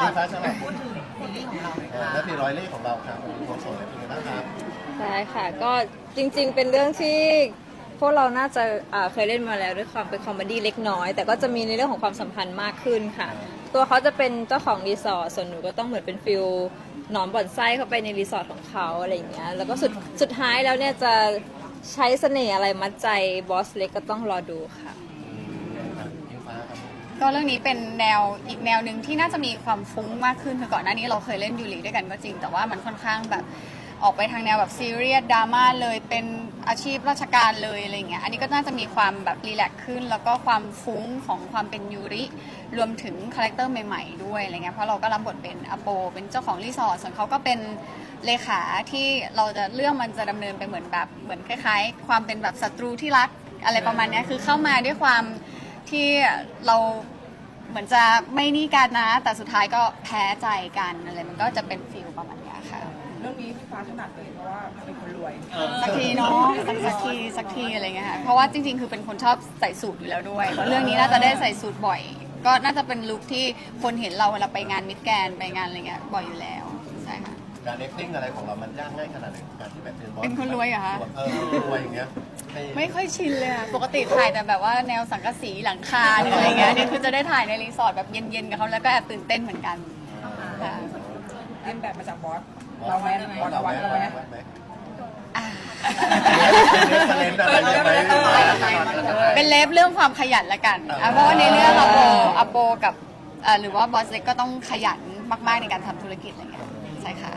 พี่ฟ้าสลับพูดถึงซีรีส์ของเราหน่อยเอ่อค่ะและพี่ร้อยเล่ของเราครับวันนี้ผมสดเลยเป็นไงบ้างครับใช่ค่ะ ก็จริงๆ เป็นเรื่องที่พวกเราน่าจะอ่าเคยเล่นมาแล้วด้วยความเป็นคอมเมดี้เล็กน้อย แต่ก็จะมีในเรื่องของความสัมพันธ์มากขึ้นค่ะ ตัวเขาจะเป็นเจ้าของรีสอร์ทส่วนหนูก็ต้องเหมือนเป็นฟิลหนอนบ่อนไส้เข้าไปในรีสอร์ทของเขาอะไรอย่างเงี้ยแล้วก็สุดสุดท้ายแล้วเนี่ยจะใช้เสน่ห์อะไรมัดใจบอสเล็กก็ต้องรอดูค่ะอะพี่ฟ้าครับ ก็เรื่องนี้เป็นแนวอีกแนวหนึ่งที่น่าจะมีความฟุ้งมากขึ้นคือก่อนหน้านี้เราเคยเล่นยูริด้วยกันก็จริง แต่ว่ามันค่อนข้างแบบออกไปทางแนวแบบซีเรียสดราม่าเลยเป็นอาชีพราชการเลยอะไรเงี้ยอันนี้ก็น่าจะมีความแบบรีแลกซ์ขึ้น แล้วก็ความฟุ้งของความเป็นยูริ รวมถึงคาแรคเตอร์ใหม่ๆด้วยอะไรเงี้ยเพราะเราก็รับบทเป็นอโป เป็นเจ้าของรีสอร์ทส่วนเขาก็เป็นเลขาที่เราจะเรื่องมันจะดำเนินไปเหมือนแบบเหมือนคล้ายๆ ความเป็นแบบศัตรูที่รักอะไรประมาณนี้คือเข้ามาด้วยความที่เรา เหมือนจะไม่นี่กันนะ แต่สุดท้ายก็แพ้ใจกันอะไรมันก็จะเป็นฟิลประมาณเนี้ยค่ะเรื่องนี้พี่ฟ้าถนัดเลยเพราะว่าเป็นคนรวย สักทีเนาะสักสักทีสักทีอะไรเงี้ยค่ะเพราะว่าจริง ๆ คือเป็นคนชอบใส่สูทอยู่แล้วด้วยเพราะเรื่องนี้น่าจะได้ใส่สูทบ่อย ก็น่าจะเป็นลุคที่คนเห็นเราเวลาไปงานมิดแกรนด์ไปงานอะไรเงี้ยบ่อยอยู่แล้วใช่ค่ะ การเอ็กติ้งอะไรของเรา มันยากง่ายขนาดไหนการที่แบบเป็นบอสเป็นคนรวยเหรอคะ เออคนรวยอย่างเงี้ยให้ไม่ค่อยชินเลยอะปกติถ่ายแต่แบบว่าแนวสังกะสีหลังคาหรืออะไรเงี้ยนี่คือจะได้ถ่ายในรีสอร์ทแบบเย็นๆกับเขาแล้วก็แอบตื่นเต้นเหมือนกันค่ะเล่นแบบมาจากบอสเราแมนบอสเอาไว้เราไหมไหมอ่าเป็นเล่นอะไรยังไงเป็นเลฟเรื่องความขยันละกันอะเพราะว่าในเรื่องอโปอโปกับเอ่อหรือว่าบอสเล็กก็ต้องขยันมากๆในการทำธุรกิจอะไรเงี้ยใช่ค่ะ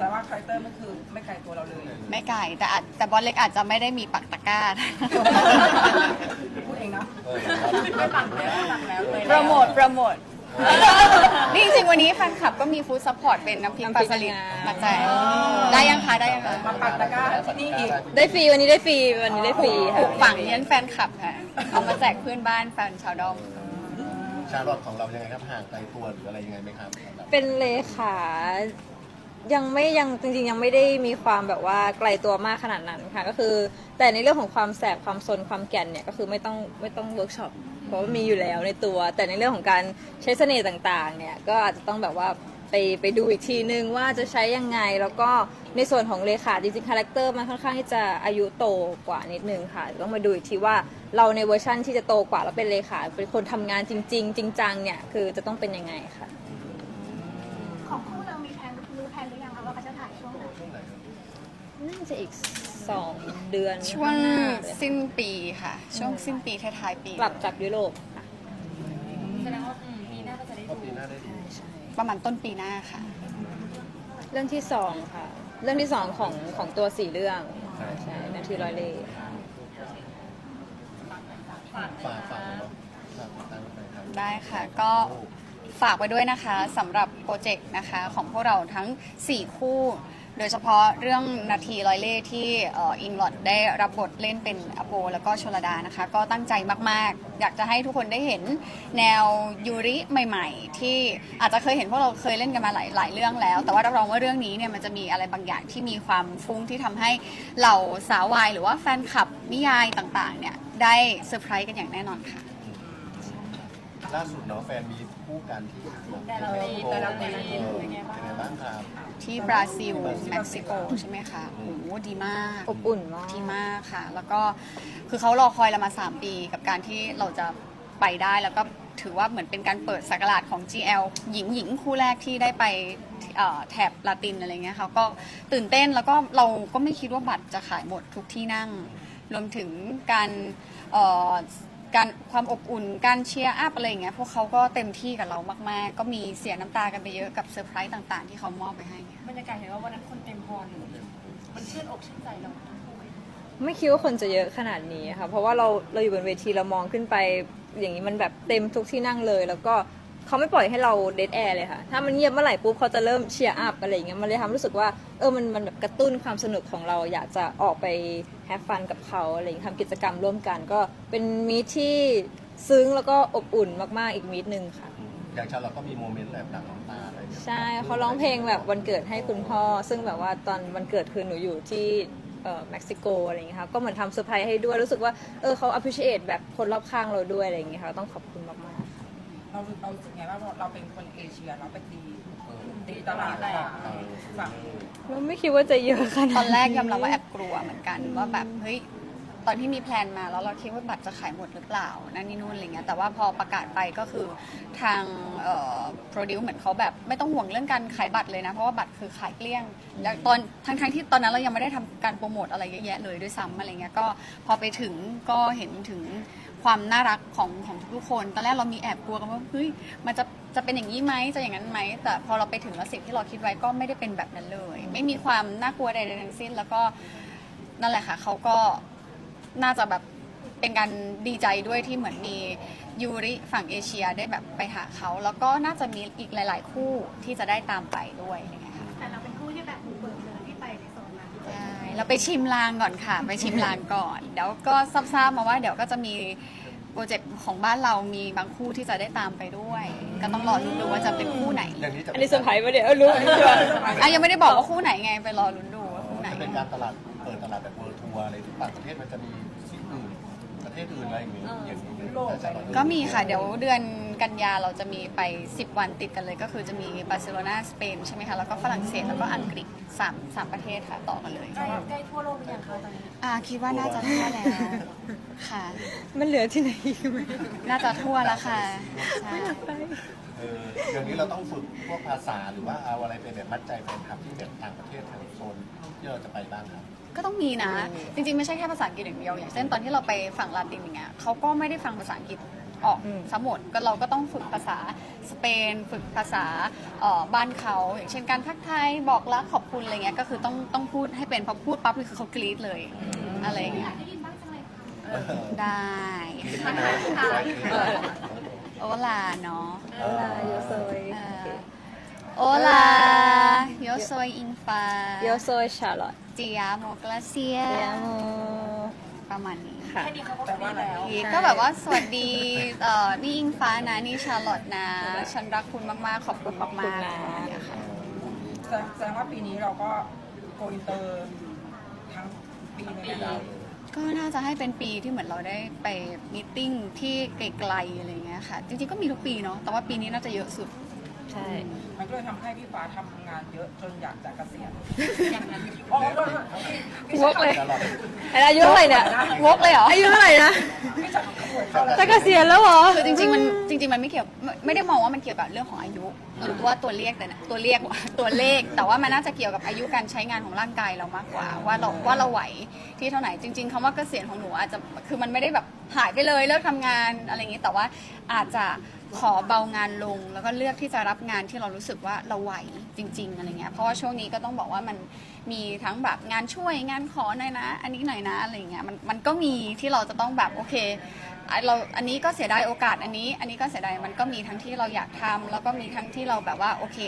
แต่ว่าคาแรคเตอร์มันคือไม่ไกลตัวเราเลยไม่ไกลแต่อาจแต่บอสเล็กอาจจะไม่ได้มีปักตะกร้า พูดเองเนาะเออไม่ปังแล้วไม่ปังแล้วเลยโปรโมทโปรโมทนี่จริงๆวันนี้แฟนคลับก็มีฟู้ดซัพพอร์ตเป็นน้ำพริกปลาสลิดมาแจกได้ยังคะได้ยังคะมาปักตะกร้าที่นี่อีกได้ฟรีวันนี้ได้ฟรีวันนี้ได้ฟรีปลูค่ะกฝังเลี้ยนแฟนคลับค่ะเอามาแจกเพื่อนบ้านแฟนชาวดอม ชาลอตของเรายังไงครับห่างไกลตัวหรืออะไรยังไงไหมครับ เป็นเลขา ยังไม่ยังจริงๆยังไม่ได้มีความแบบว่าไกลตัวมากขนาดนั้นค่ะก็คือ แต่ในเรื่องของความแสบความซนความแก่นเนี่ยก็คือไม่ต้องไม่ต้องเวิร์กช็อปเพราะว่ามีอยู่แล้วในตัว แต่ในเรื่องของการใช้เสน่ห์ต่างๆเนี่ยก็อาจจะต้องแบบว่าไปไปดูอีกทีนึงว่าจะใช้ยังไงแล้วก็ในส่วนของเลขาจริงๆคาแรคเตอร์มันค่อนข้างที่จะอายุโตกว่านิดนึงค่ะต้องมาดูอีกทีว่าเราในเวอร์ชั่นที่จะโตกว่าแล้วเป็นเลขาเป็นคนทำงานจริง ๆ จริงจังเนี่ยคือจะต้องเป็นยังไงค่ะ น่าจะอีกสองเดือนช่วงข้าหน้าเลยสิ้นปีค่ะ ช่วงสิ้นปีท้ายๆปีกลับจากยุโรปค่ะก็ปีหน้าได้ดูประมาณต้นปีหน้าค่ะ เรื่องที่สองค่ะ เรื่องที่สองของของตัวสี่เรื่อง ใช่นาทีร้อยเล่ห์ฝากฝากเนาะฝากตั้งไปครับ ได้ค่ะก็ฝากไว้ด้วยนะคะสำหรับโปรเจกต์นะคะของพวกเราทั้ง 4 คู่ โดยเฉพาะเรื่องนาทีร้อยเล่ห์ที่เอ่ออิงลอดได้รับบทเล่นเป็นอโปแล้วก็ชลดานะคะ ก็ตั้งใจมากๆ อยากจะให้ทุกคนได้เห็นแนวยูริใหม่ๆ ที่อาจจะเคยเห็นพวกเราเคยเล่นกันมาหลายหลายเรื่องแล้ว แต่ว่ารับรองว่าเรื่องนี้เนี่ยมันจะมีอะไรบางอย่างที่มีความฟุ้งที่ทำให้เหล่าสาววายหรือว่าแฟนคลับนิยายต่างๆเนี่ยได้เซอร์ไพรส์กันอย่างแน่นอนค่ะล่าสุดเนาะแฟนมีคู่กันที่แต่ละปีแต่ละปีเป็นไงบ้างครับ ที่บราซิลเม็กซิโกใช่ไหมคะโอ้โหดีมาก อบอุ่นมาก ดีมากค่ะ แล้วก็คือเขารอคอยเรามา 3 ปีกับการที่เราจะไปได้แล้วก็ถือว่าเหมือนเป็นการเปิดสักราชของ GL หญิงหญิงคู่แรกที่ได้ไปเอ่อแถบลาตินอะไรเงี้ยค่ะก็ตื่นเต้นแล้วก็เราก็ไม่คิดว่าบัตรจะขายหมดทุกที่นั่ง รวมถึงการเอ่อ การความอบอุ่นการเชียร์อัพอะไรอย่างเงี้ยพวกเขาก็เต็มที่กับเรามากๆ ก็มีเสียน้ำตากันไปเยอะกับเซอร์ไพรส์ต่างๆ ที่เขามอบไปให้บรรยากาศเห็นว่าวันนั้นคนเต็มฮอลล์เลยมันชื่นอกชื่นใจเราทั้งคู่ไหมไม่คิดว่าคนจะเยอะขนาดนี้ค่ะ เพราะว่าเราเราอยู่บนเวทีเรามองขึ้นไป อย่างนี้มันแบบเต็มทุกที่นั่งเลย แล้วก็เขาไม่ปล่อยให้เราเดทแอร์เลยค่ะ ถ้ามันเงียบเมื่อไหร่ปุ๊บเขาจะเริ่มเชียร์อัพอะไรอย่างเงี้ยมันเลยทำให้รู้สึกว่าเออมันมันแบบกระตุ้นความสนุกของเราอยากจะออกไป แฮปฟันกับเขาอะไรอย่างเงี้ยทำกิจกรรมร่วมกันก็เป็นมีทที่ซึ้งแล้วก็อบอุ่นมากๆอีกมีทหนึ่งค่ะ อย่างชาเราก็มีโมเมนต์แบบหลังน้ำตาอะไรอย่างเงี้ยใช่เขาร้องเพลงแบบวันเกิดให้คุณพ่อ ซึ่งแบบว่าตอนวันเกิดคือหนูอยู่ที่เอ่อเม็กซิโกอะไรอย่างเงี้ยค่ะก็เหมือนทำเซอร์ไพรส์ให้ด้วยรู้สึกว่าเออเขา appreciate แบบคนรอบข้างเราด้วยอะไรอย่างเงี้ยค่ะต้องขอบคุณมากๆค่ะเราเราเรารู้สึกไงว่าเราเป็นคนเอเชียเราไปตีเออ ตีตลาดต่างเออฝั่ง เราไม่คิดว่าจะเยอะขนาด ตอนแรกยอมรับว่าแอบกลัวเหมือนกันว่าแบบเฮ้ย ตอนที่มีแพลนมาแล้วเราคิดว่าบัตรจะขายหมดหรือเปล่านั่นนี่นู่นอะไรเงี้ยแต่ว่าพอประกาศไปก็คือทางเอ่อ produce เหมือนเขาแบบไม่ต้องห่วงเรื่องการขายบัตรเลยนะ เพราะว่าบัตรคือขายเกลี้ยงแล้วตอนทั้งทั้งที่ตอนนั้นเรายังไม่ได้ทำการโปรโมทอะไรเยอะแยะเลยด้วยซ้ำอะไรเงี้ยก็พอไปถึงก็เห็นถึงความน่ารักของของทุกคน ตอนแรกเรามีแอบกลัวกันว่าเฮ้ยมันจะจะเป็นอย่างนี้ไหมจะอย่างนั้นไหมแต่พอเราไปถึงแล้วสิ่งที่เราคิดไว้ก็ไม่ได้เป็นแบบนั้นเลย ไม่มีความน่ากลัวใดๆทั้งสิ้น แล้วก็นั่นแหละค่ะเขาก็ น่าจะแบบเป็นการดีใจด้วยที่เหมือนมียูริฝั่งเอเชียได้แบบไปหาเขา แล้วก็น่าจะมีอีกหลาย ๆ คู่ที่จะได้ตามไปด้วยอะไรเงี้ยค่ะแต่เราเป็นผู้ที่แบบบุกเบิกเลยที่ไปในโซนนั้น ใช่เราไปชิมลางก่อนค่ะ ไปชิมลางก่อนเดี๋ยวก็ทราบๆมาว่าเดี๋ยวก็จะมีโปรเจกต์ของบ้านเรามีบางคู่ที่จะได้ตามไปด้วย ก็ต้องรอลุ้นดูว่าจะเป็นคู่ไหนอย่างนี้จะอันนี้เซอร์ไพรส์ปะเนี่ยเออรู้อันนี้ชัวร์อะยังไม่ได้บอกว่าคู่ไหนไงไปรอลุ้นดูว่าคู่ไหน จะเป็นการตลาดเปิดตลาดแบบเวิร์ ทัวร์อะไรที่ต่างประเทศมันจะมีสิ่งอื่นประเทศอื่นอะไรอย่างนี้อย่างนี้แต่สำหรับก็มีค่ะ เดี๋ยวเดือนกันยาเราจะมีไป 10 วันติดกันเลย ก็คือจะมีบาร์เซโลนาสเปนใช่ไหมคะ แล้วก็ฝรั่งเศสแล้วก็อังกฤษ3 3ประเทศค่ะ ต่อกันเลย ใกล้ใกล้ทั่วโลกหรือยังคะตอนนี้อ่าคิดว่าน่าจะทั่วแล้วค่ะ มันเหลือที่ไหนอีกไหมน่าจะทั่วแล้วค่ะใช่เอออย่างนี้เราต้องฝึกพวกภาษาหรือว่าเอาอะไรไปแบบมัดใจแฟนคลับที่แบบต่างประเทศทางโซน ที่เราจะไปบ้างครับ ก็ต้องมีนะ จริงๆ ไม่ใช่แค่ภาษาอังกฤษอย่างเดียว อย่างเช่นตอนที่เราไปฝั่งลาตินอย่างเงี้ยเขาก็ไม่ได้ฟังภาษาอังกฤษออกสมหมดก็เราก็ต้องฝึกภาษาสเปน ฝึกภาษาเอ่อบ้านเขา อย่างเช่นการทักทายบอกรักขอบคุณอะไรเงี้ยก็คือต้องต้องพูดให้เป็นพอพูดปั๊บคือเขากรี๊ดเลยอะไรอย่างเงี้ยได้ยินบ้างจังเลยได้โอลาเนาะเออโยโซยเอ่อโอลาโยโซยอินฟาโยโซยชาร์ลอตเจีย โมกลาเซียเตียโมประมาณนี้ค่ะ แค่นี้เขาก็กรี๊ดแล้ว ก็แบบว่าสวัสดีเอ่อนี่อิงฟ้านะ นี่ชาร์ลอตนะ ฉันรักคุณมาก ๆ ขอบคุณมากๆขอบคุณนะอะไรอย่างเงี้ยค่ะแสดงแสดงว่าปีนี้เราก็โกอินเตอร์ทั้งปีเลยนะก็น่าจะให้เป็นปีที่เหมือนเราได้ไปมีตติ้งที่ไกลๆอะไรอย่างเงี้ยค่ะ จริง ๆ ก็มีทุกปีเนาะ แต่ว่าปีนี้น่าจะเยอะสุด ใช่ มันก็เลยทำให้พี่ฟ้าทำงานเยอะจนอยากจะเกษียณอย่างนั้นอ๋อโทษวกเลยอายุเท่าไหร่เนี่ยวกเลยเหรอ อายุเท่าไหร่นะจะเกษียณแล้วเหรอ คือจริงๆมันจริงๆมันไม่เกี่ยวไม่ไม่ได้มองว่ามันเกี่ยวกับเรื่องของอายุหรือว่าตัวเลขแต่นะตัวเลขตัวเลข แต่ว่ามันน่าจะเกี่ยวกับอายุการใช้งานของร่างกายเรามากกว่า ว่าเราว่าเราไหวที่เท่าไหร่จริง ๆคำว่าเกษียณของหนูอาจจะคือมันไม่ได้แบบหายไปเลยเลิกทำงานอะไรอย่างนี้แต่ว่าอาจจะ ขอเบางานลง แล้วก็เลือกที่จะรับงานที่เรารู้สึกว่าเราไหวจริง ๆอะไรเงี้ยเพราะว่าช่วงนี้ก็ต้องบอกว่ามันมีทั้งแบบงานช่วยงานขอหน่อยนะ อันนี้หน่อยนะอะไรเงี้ยมันมันก็มีที่เราจะต้องแบบโอเคเราอันนี้ก็เสียดายโอกาสอันนี้ อันนี้ก็เสียดายมันก็มีทั้งที่เราอยากทำแล้วก็มีทั้งที่เราแบบว่าโอเค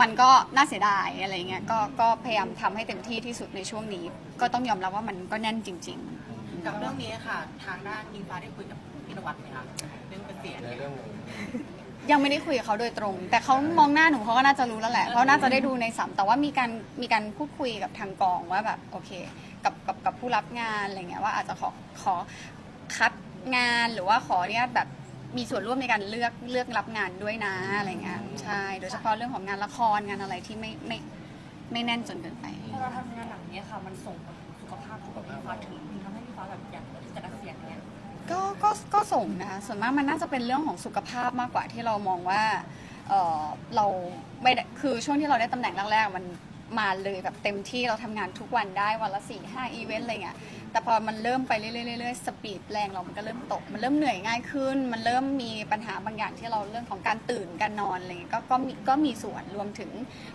มันก็น่าเสียดายอะไรเงี้ยก็ก็พยายามทำให้เต็มที่ที่สุดในช่วงนี้ ก็ต้องยอมรับว่ามันก็แน่นจริง ๆ กับเรื่องนี้ค่ะ ทางด้านอิงฟ้าได้คุยกับพี่นวัดไหมคะ รื่องเกษียณในเรื่องๆยังไม่ได้คุยกับเขาโดยตรง แต่เขามองหน้าหนูเขาก็น่าจะรู้แล้วแหละเขาน่าจะได้ดูในสัมแต่ว่ามีการมีการพูดคุยกับทางกองว่าแบบโอเค กับกับกับผู้รับงานอะไรเงี้ยว่าอาจจะขอขอคัดงานหรือว่าขออนุญาตแบบมีส่วนร่วมในการเลือกเลือกรับงานด้วยนะอะไรเงี้ยใช่โดยเฉพาะเรื่องของงานละครงานอะไรที่ไม่ไม่ไม่แน่นจนเกินไปพอเราทำงานหลังเนี้ยค่ะมันส่งผลสุขภาพของพี่ฟ้าถึงทำให้พี่ฟ้าแบบอยากที่จะเกษียณเนี้ย ก็ก็ก็ส่งนะคะส่วนมากมันน่าจะเป็นเรื่องของสุขภาพมากกว่าที่เรามองว่าเออเราไม่ได้คือช่วงที่เราได้ตำแหน่งแรกๆมันมาเลยแบบเต็มที่เราทำงานทุกวันได้วันละสี่ห้าอีเวนต์อะไรเงี้ยแต่พอมันเริ่มไปเรื่อยๆเรื่อยๆสปีดแรงเรามันก็เริ่มตก มันเริ่มเหนื่อยง่ายขึ้น มันเริ่มมีปัญหาบางอย่างที่เราเรื่องของการตื่นการนอนอะไรเงี้ยก็ก็มีก็มีส่วนรวมถึง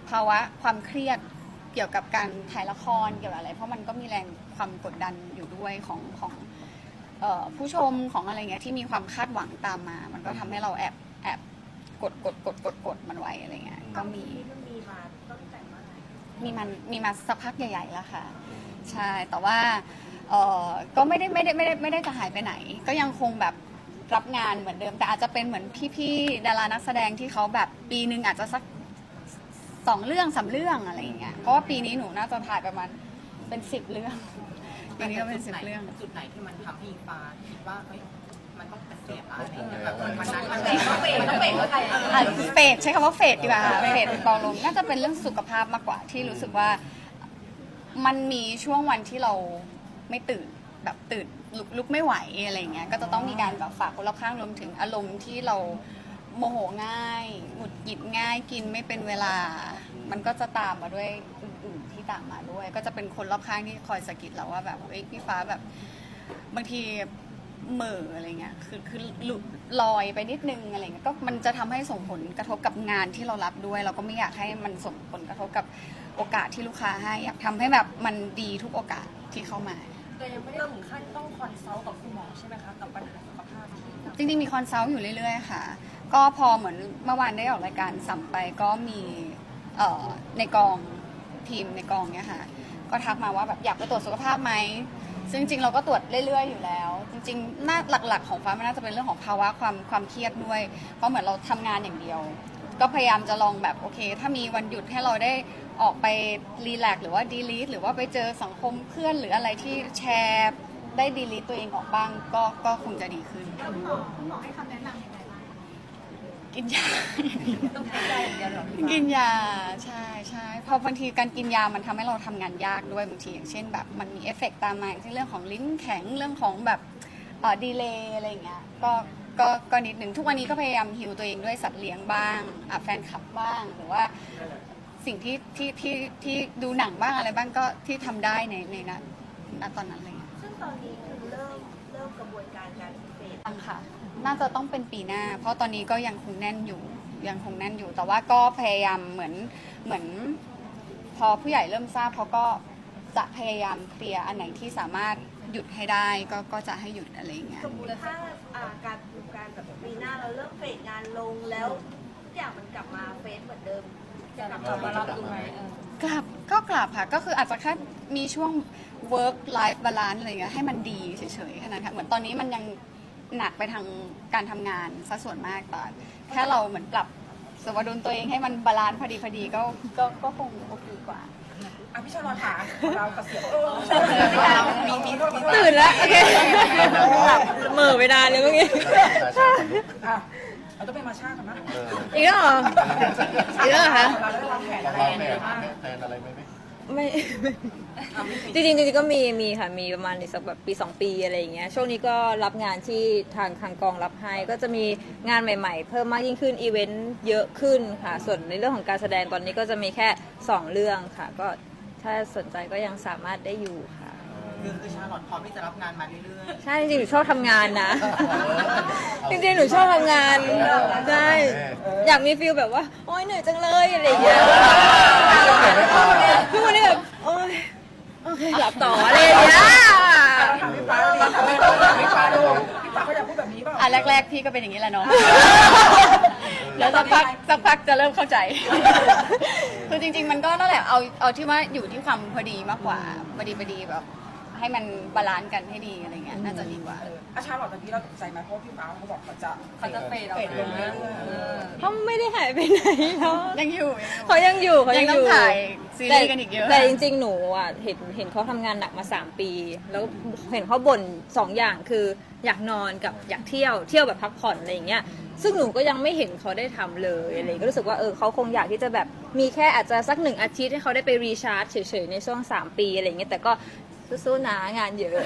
ภาวะความเครียด เกี่ยวกับการถ่ายละครเกี่ยวกับอะไร เพราะมันก็มีแรงความกดดันอยู่ด้วยของของ เอ่อผู้ชมของอะไรเงี้ยที่มีความคาดหวังตามมา มันก็ทำให้เราแอบแอบกดกดกดกดกดมันไว้อะไรเงี้ยก็มีมีมาตั้งแต่เมื่อไหร่มีมันมีมาสักพักใหญ่ ๆ แล้วค่ะ ใช่แต่ว่าเอ่อก็ไม่ได้ไม่ได้ไม่ได้ไม่ได้จะหายไปไหน ก็ยังคงแบบรับงานเหมือนเดิม แต่อาจจะเป็นเหมือนพี่ๆดารานักแสดงที่เขาแบบปีหนึ่งอาจจะสักสองเรื่องสามเรื่องอะไรอย่างเงี้ยเพราะว่าปีนี้หนูน่าจะถ่ายประมาณเป็นสิบเรื่อง ปีนี้ก็เป็นสิบเรื่อง จุดไหนที่มันทำให้อิงฟ้าคิดว่าเฮ้ยมันต้องเป็นเสียอะไรอย่างเงี้ยแบบวันนั้นมันเบรกต้องเบรกต้องเบรกแล้วไงอะเฟดใช้คำว่าเฟดดีกว่าค่ะเฟดเบาลงน่าจะเป็นเรื่องสุขภาพมากกว่าที่รู้สึกว่า มันมีช่วงวันที่เราไม่ตื่นแบบตื่นลุกลุกไม่ไหวอะไรอย่างเงี้ยก็จะต้องมีการแบบฝากคนรอบข้างรวมถึงอารมณ์ที่เราโมโหง่ายหงุดหงิดง่ายกินไม่เป็นเวลา มันก็จะตามมาด้วยอื่นๆที่ ตามมาด้วย ก็จะเป็นคนรอบข้างที่คอยสะกิดเราว่าแบบเอ้ยพี่ฟ้าแบบบางทีเหม่ออะไรเงี้ยคือคือหลุดลอยไปนิดนึงอะไรเงี้ยก็มันจะทำให้ส่งผลกระทบกับงานที่เรารับด้วย เราก็ไม่อยากให้มันส่งผลกระทบกับโอกาสที่ลูกค้าให้อยากทำให้แบบมันดีทุกโอกาสที่เข้ามาแต่ยังไม่ได้ถึงขั้นต้องคอนซัลท์กับคุณหมอใช่ไหมคะกับปัญหาสุขภาพจริงๆมีคอนซัลท์อยู่เรื่อยๆค่ะ ก็พอเหมือนเมื่อวานได้ออกรายการสัมไปก็มีเอ่อในกอง ทีมในกองเนี่ยค่ะ ก็ทักมาว่าแบบอยากไปตรวจสุขภาพไหม ซึ่งจริงเราก็ตรวจเรื่อยๆอยู่แล้ว จริงๆหน้าหลักๆ ของฟ้ามันน่าจะเป็นเรื่องของภาวะความความเครียดด้วย เพราะเหมือนเราทำงานอย่างเดียว ก็พยายามจะลองแบบโอเค ถ้ามีวันหยุดให้เราได้ออกไปรีแลกซ์หรือว่าดีลีทหรือว่าไปเจอสังคมเพื่อนหรืออะไรที่แชร์ได้ดีลีทตัวเองออกบ้างก็ก็คงจะดีขึ้น คุณหมอคุณหมอให้คำแนะนำ กินยา ต้องใช้ใจอย่างเดียวเหรอพี่กินยาใช่ใช่เพอบางทีการกินยามันทำให้เราทำงานยากด้วยบางทีอย่างเช่นแบบมันมีเอฟเฟกต์ตามมาอย่างเช่นเรื่องของลิ้นแข็งเรื่องของแบบเอ่อดีเลย์อะไรอย่างเงี้ยก็ก็ก็นิดหนึ่งทุกวันนี้ก็พยายามฮิวตัวเองด้วยสัตว์เลี้ยงบ้างอะแฟนคลับบ้างหรือว่า สิ่งที่ที่ที่ที่ดูหนังบ้างอะไรบ้างก็ที่ทำได้ในในนั้นณตอนนั้นอะไรเลยซึ่งตอนนี้คือเริ่มเริ่มกระบวนการการเฟดยังค่ะ น่าจะต้องเป็นปีหน้า เพราะตอนนี้ก็ยังคงแน่นอยู่ยังคงแน่นอยู่ แต่ว่าก็พยายามเหมือนเหมือน พอผู้ใหญ่เริ่มทราบเขาก็จะพยายามเคลียร์อันไหนที่สามารถหยุดให้ได้ก็ก็จะให้หยุดอะไรอย่างเงี้ย สมมติถ้าอ่าการการแบบปีหน้าเราเริ่มเฟดงานลงแล้วทุกอย่างมันกลับมาเฟดเหมือนเดิมจะกลับมารับดูไหมเออกลับก็กลับค่ะ ก็คืออาจจะแค่มีช่วง work life balance อะไรอย่างเงี้ยให้มันดีเฉยๆแค่นั้นค่ะเหมือนตอนนี้มันยัง หนักไปทางการทำงานซะส่วนมากแต่แค่เราเหมือนปรับสมดุลตัวเองให้มันบาลานซ์พอดีพอดีก็ก็ก็คงโอเคกว่า อะพี่ชลอนค่ะเราเกษียณมีมีมีตื่นแล้ว โอเคเหม่อไปนานเลยเมื่อกี้ อะเราต้องไปมาชากันนะเอออีกแล้วเหรออีกแล้วเหรอคะ เราได้วางแผนต้อะองไรวางยังแผไงนบ้างแผนอะไรไหมไหม ไม่ จริงๆจริงๆก็มีมีค่ะมีประมาณอีกสักแบบปี 2 ปีอะไรอย่างเงี้ยช่วงนี้ก็รับงานที่ทางทางกองรับให้ก็จะมีงานใหม่ๆ เพิ่มมากยิ่งขึ้นอีเวนต์เยอะขึ้นค่ะ ส่วนในเรื่องของการแสดงตอนนี้ก็จะมีแค่ 2 เรื่องค่ะ ก็ถ้าสนใจก็ยังสามารถได้อยู่ค่ะ คือคือชาลอตพร้อมที่จะรับงานมาเรื่อยใช่จริงๆหนูชอบทำงานนะ จริงๆหนูชอบทำงานใช่อยากมีฟิลแบบว่า โอ๊ยเหนื่อยจังเลยอะไรอย่างเงี้ยทุกวันนี้แบบโอ๊ยโอเคหลับต่ออะไรอย่างเงี้ยถามพี่ฟ้าเราถามพี่ฟ้าพี่ฟ้าดูพี่ฟ้าเขาอยากพูดแบบนี้เปล่าอะแรก ๆ พี่ก็เป็นอย่างนี้แหละเนาะแล้วสักพักสักพักจะเริ่มเข้าใจ คือจริง ๆ มันก็นั่นแหละเอาเอาที่ว่าอยู่ที่ความพอดีมากกว่าพอดีพอดีแบบ ให้มันบาลานซ์กันให้ดีอะไรเงี้ยน่าจะดีกว่า อาชาหลอดตอนนี้เราตกใจไหมเพราะว่าพี่ฟ้าเขาบอกเขาจะเขาจะเฟดออกเฟดลงมาเรื่อยๆเออเขาไม่ได้หายไปไหนเนาะยังอยู่เขายังอยู่เขายัยังงต้อองยู่ถ่ายซีรีส์กันอีกเยอะ แต่จริงๆ หนูอะเห็นเห็นเขาทำงานหนักมา 3 ปี แล้วเห็นเขาบ่นสองอย่างคืออยากนอนกับอยากเที่ยวเที่ยวแบบพักผ่อนอะไรอย่างเงี้ยซึ่งหนูก็ยังไม่เห็นเขาได้ทำเลยอะไรก็รู้สึกว่าเออเขาคงอยากที่จะแบบมีแค่อาจจะสักหนึ่งอาทิตย์ให้เขาได้ไปรีชาร์จเฉยๆในช่วง 3 ปีอะไรอย่างเงี้ยแต่ก็ สู้ๆนะงานเยอะ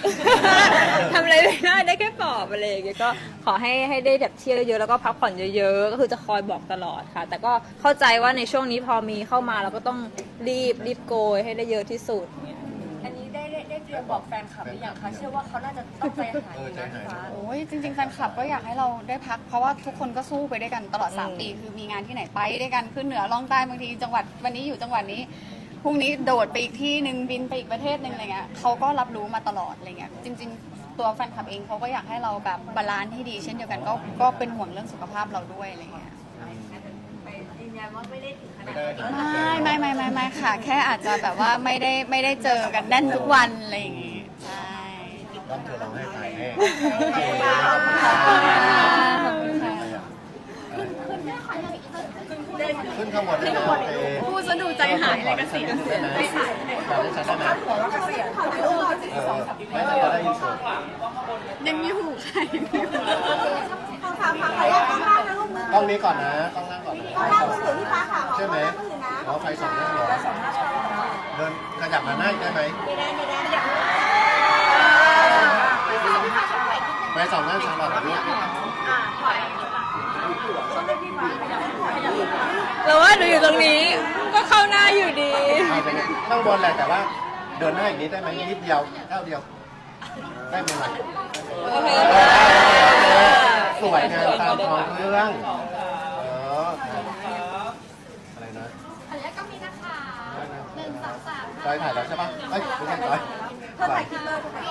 ทำอะไรไม่ได้ได้แค่ปลอบอะไรอย่างเงี้ยก็ขอให้ให้ได้แบบเที่ยวเยอะๆแล้วก็พักผ่อนเยอะๆ ก็คือจะคอยบอกตลอดค่ะ แต่ก็เข้าใจว่าในช่วงนี้พอมีเข้ามาเราก็ต้องรีบรีบโกยให้ได้เยอะที่สุดเนี่ย อันนี้ได้ได้ได้เตรียมบอกแฟนคลับหรือยังคะเชื่อว่าเขาน่าจะต้องใจหายอยู่นะพี่ฟ้าโอ้ยจริงๆแฟนคลับก็อยากให้เราได้พัก เพราะว่าทุกคนก็สู้ไปด้วยกันตลอด อืม 3 ปี คือมีงานที่ไหนไปด้วยกันขึ้นเหนือล่องใต้บางทีจังหวัดวันนี้อยู่จังหวัดนี้ พรุ่งนี้โดดไปอีกที่หนึ่งบินไปอีกประเทศหนึ่งอะไรเงี้ยเขาก็รับรู้มาตลอดอะไรเงี้ยจริง ๆ ตัวแฟนคลับเองเขาก็อยากให้เราแบบบาลานซ์ที่ดี เช่นเดียวกันก็ก็เป็นห่วงเรื่องสุขภาพเราด้วยอะไรเงี้ยไปยืนยันว่าไม่ได้ถึงขนาไม่ดได้ไม่ไม่ไม่ไม่ไม่ค่ะ แค่อาจจะแบบว่าไม่ได้ไม่ได้เจอกันแน่นทุกวันอะไรอย่างงี้ใช่ต้องเธอเราให้ตายแน่ ขอบคุณค่ะขึ้นข้างบนเลยโอเคพูดซะดูใจหายเลยกระเสียได้ไหมได้ชัดได้ไหมขอว่าเกษียณเออไม่ได้จะได้ยินเสียงยังอยู่ค่ะยังอยู่ขอถามค่ะขออนุญาตกล้องล่างนะลูกมือกล้องนี้ก่อนนะกล้องล่างก่อนนะกล้องล่างมือถือพี่ฟ้าค่ะขอใช่ไหมกล้องล่างมือถือนะเอาไฟสองหน้าเหรอสองหน้าชอบนะเดินขยับมาหน้าอีกได้ไหมไม่ได้ไม่ได้ไฟสองหน้าชาลอตแบบนี้เราว่าหนูอยู่ตรงนี้ ก็เข้าหน้าอยู่ดี เอาไปเลยข้างบนแหละแต่ว่า เดินหน้าอีกนิดได้ไหมนิดเดียวก้าวเดียว ได้ไหมล่ะโอเคสวยงามตามท้องเรื่องเอออะไรนะขออนุญาตก็มีนะคะหนึ่งสองสามจอยถ่ายแล้วใช่ปะเอ้ยไม่ใช่จอย เธอถ่ายคลิปเลยเธอถ่าย